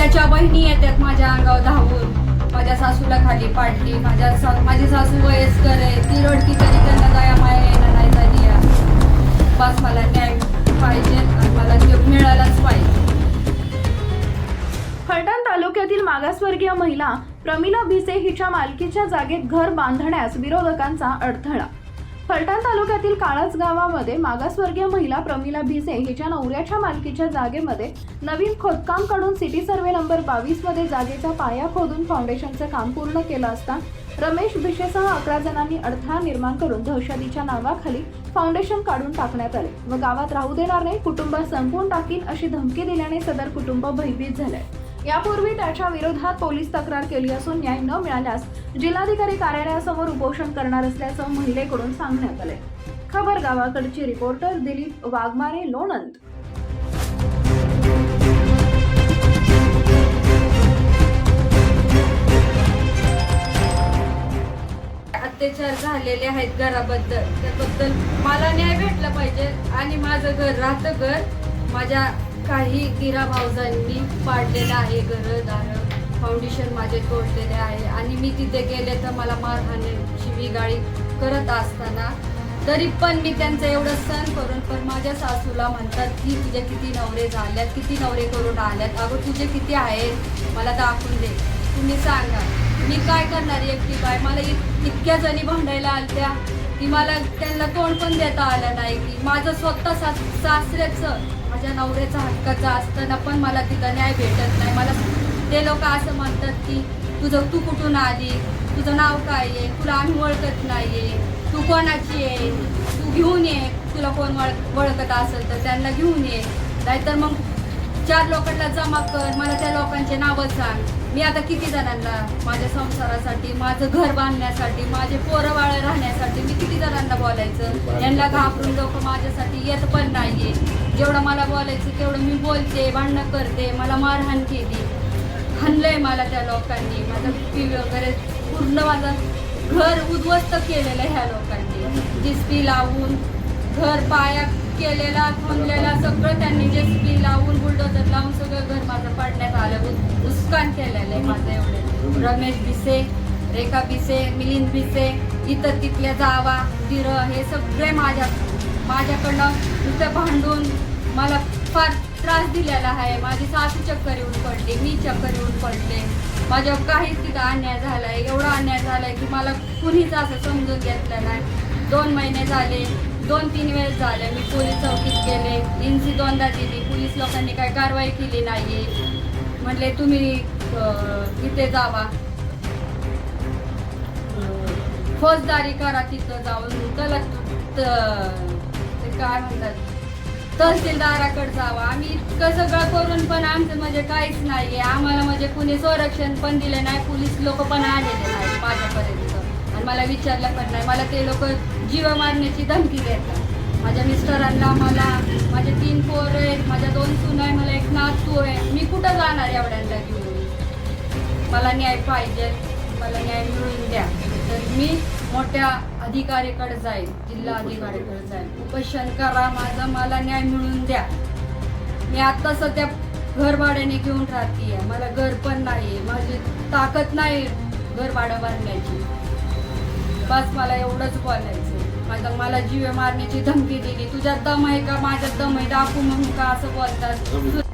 त्याच्या बहिणी येतात माझ्या अंगावर धावून. माझ्या सासूला खाली पाडली. माझ्या सा माझी सासू वयस्कर आहे. ती रडती तरी त्यांना जाया माया येणं नाही झाली बस मला न्याय पाहिजे आणि मला ते मिळालाच पाहिजे. फलटण तालुक्यातील मागासवर्गीय महिला प्रमिला भिसे हिच्या मालकीच्या जागेत घर बांधण्यास विरोधकांचा अडथळा फलटण तालुक्यातील काळज गावामध्ये मागासवर्गीय महिला प्रमिला भिसे हिच्या नवऱ्याच्या मालकीच्या जागेमध्ये नवीन खोदकाम काढून सिटी सर्वे नंबर बावीसमध्ये जागेचा पाया खोदून फाउंडेशनचं काम पूर्ण केलं असता रमेश भिशेसह अकरा जणांनी अडथळा निर्माण करून दहशतीच्या नावाखाली फाउंडेशन काढून टाकण्यात आले व गावात राहू देणार नाही कुटुंब संपवून टाकीन अशी धमकी दिल्याने सदर कुटुंब भयभीत झाले यापूर्वी त्याच्या विरोधात पोलीस तक्रार केली असून न्याय न मिळाल्यास जिल्हाधिकारी कार्यालयासमोर उपोषण करणार असल्याचं महिलेकडून सांगण्यात आले खबर गावाकडची रिपोर्टर दिलीप वाघमारे लोणंद. अत्याचार झालेले आहेत घराबद्दल. त्याबद्दल मला न्याय भेटला पाहिजे आणि माझं घर राहतं घर. माझ्या काही गिरा भाऊजांनी पाडलेलं आहे घरं दारं फाउंडेशन माझे तोडलेले आहे. आणि मी तिथे गेले तर मला मारहाण्याची बिगाळी करत असताना तरी पण मी त्यांचं एवढं सण करून पण माझ्या सासूला म्हणतात की तुझे किती नवरे झाल्यात किती नवरे करून आल्यात. अगं तुझे किती आहेत? मला दाखवून दे. तुम्ही सांगा. मी काय करणार एकटी काय मला इत- इतक्या जणी भांडायला आलत्या की मला त्यांना तोंड पण देता आलं नाही की माझं स्वतः सास सासऱ्याचं माझ्या नवऱ्याचा हक्काचा असताना पण मला तिथं न्याय भेटत नाही. मला ते लोक असं म्हणतात की तुझं तू कुठून आली? तुझं नाव काय आहे? तुला आम्ही ओळखत नाहीये. तू कोणाची आहे? तू घेऊन ये. तुला कोण ओळखत असेल तर त्यांना घेऊन ये. नाहीतर मग चार लोकांना जमा कर. मला त्या लोकांचे नावं सांग. मी आता किती जणांना माझ्या संसारासाठी माझं घर बांधण्यासाठी माझे पोरं वाळ राहण्यासाठी मी किती जणांना बोलायचं? यांना घाबरून लोक माझ्यासाठी येत पण नाहीये. जेवढं मला बोलायचं तेवढं मी बोलते भांडणं करते मला मारहाण केली. हाणलंय मला त्या लोकांनी. माझं पी वगैरे पूर्ण माझं घर उद्ध्वस्त केलेलं ह्या लोकांनी. जिस्पी लावून घर पाया केलेला थांबलेला सगळं त्यांनी जेसपी लावून बुलडोजर लावून सगळं घर माझं पाडण्यात आलं. उस्कान केलेलं आहे माझं एवढे. रमेश भिसे रेखा भिसे मिलिंद भिसे इतर तिथल्या जावा दिर हे सगळे माझ्या माझ्याकडनं नुसतं भांडून मला फार त्रास दिलेला आहे. माझी सासू चक्कर येऊन पडली मी चक्कर येऊन पडले. माझ्या काहीच तिथं अन्याय झालाय एवढा अन्याय झालाय की मला कुणीच असं समजून घेतलं नाही. दोन महिने झाले दोन तीन वेळेस झाले मी पोलीस चौकीत गेले. इन्सी दोनदा दिली पोलीस लोकांनी काही कारवाई केली नाही म्हटले तुम्ही तिथे इथे जावा. फौजदारी करा तिथं जाऊन. कलक ते काय तहसीलदाराकडे जावा. आम्ही इतकं सगळं करून पण आमचं म्हणजे काहीच नाहीये. आम्हाला म्हणजे कुणी संरक्षण पण दिले नाही पोलीस लोक पण आलेले नाही माझ्यापर्यंत. आणि मला विचारलं पण नाही. मला ते लोक जीव मारण्याची धमकी देतात. माझ्या मिस्टरांना मला माझे तीन पोर आहेत माझ्या दोन सून आहे मला एक नातू आहे. मी कुठं जाणार एवढ्यांना घेऊन? मला न्याय पाहिजे. मला न्याय मिळून द्या. मी मोठ्या अधिकारीकडे जाईल जिल्हा अधिकारीकडे जाईल उपोषण करा माझा मला न्याय मिळवून द्या. मी आता सध्या घर भाड्याने घेऊन राहते मला घर पण नाही माझी ताकद नाही घर भाडं बांधण्याची बस मला एवढंच बोलायचं माझं मला जीवे मारण्याची धमकी दिली. तुझ्यात दम आहे का? माझ्यात दम आहे. दाखवू म्हणून का असं बोलतात?